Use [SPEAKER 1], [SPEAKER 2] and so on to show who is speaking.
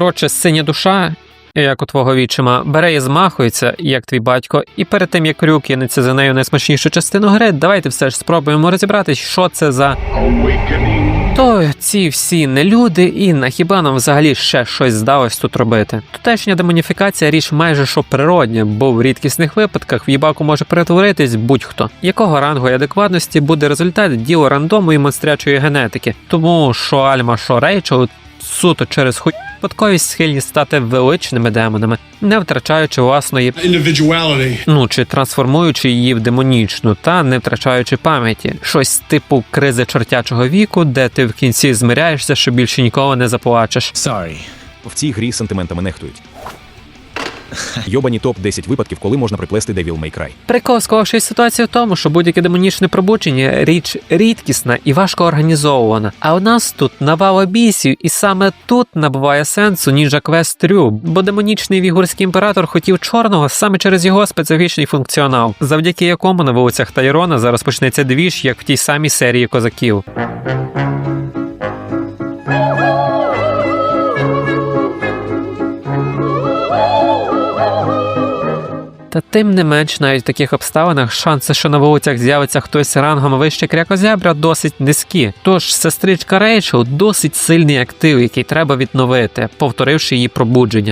[SPEAKER 1] Коротше, синя душа, як у твого вічима, бере і змахується, як твій батько, і перед тим як крюк кинеться за нею найсмачнішу частину гри, давайте все ж спробуємо розібратись, що це за. То ці всі не люди, і на хіба нам взагалі ще щось здалось тут робити? Тутешня демоніфікація річ майже що природня, бо в рідкісних випадках в їбаку може перетворитись будь-хто. Якого рангу і адекватності буде результат діло рандому і монстрячої генетики. Тому що Альма, що Рейчел суто через хуй випадковість схильні стати величними демонами, не втрачаючи власної
[SPEAKER 2] individuality.
[SPEAKER 1] ну чи трансформуючи її в демонічну та не втрачаючи пам'яті, щось типу кризи чортячого віку, де ти в кінці змиряєшся, що більше ніколи не заплачеш.
[SPEAKER 3] Sorry.
[SPEAKER 4] В цій грі сантиментами нехтують. Йобані топ 10 випадків, коли можна приплести Devil May Cry.
[SPEAKER 1] Прикол склавшись ситуація в тому, що будь-яке демонічне пробудження річ рідкісна і важко організовувана. А у нас тут навала бісів, і саме тут набуває сенсу Ninja Quest 3, бо демонічний вігурський імператор хотів чорного саме через його специфічний функціонал, завдяки якому на вулицях Тайрона зараз почнеться двіж, як в тій самій серії козаків. Та тим не менш, навіть в таких обставинах шанси, що на вулицях з'явиться хтось рангом вище крякозябра, досить низькі. Тож сестричка Рейчел досить сильний актив, який треба відновити, повторивши її пробудження.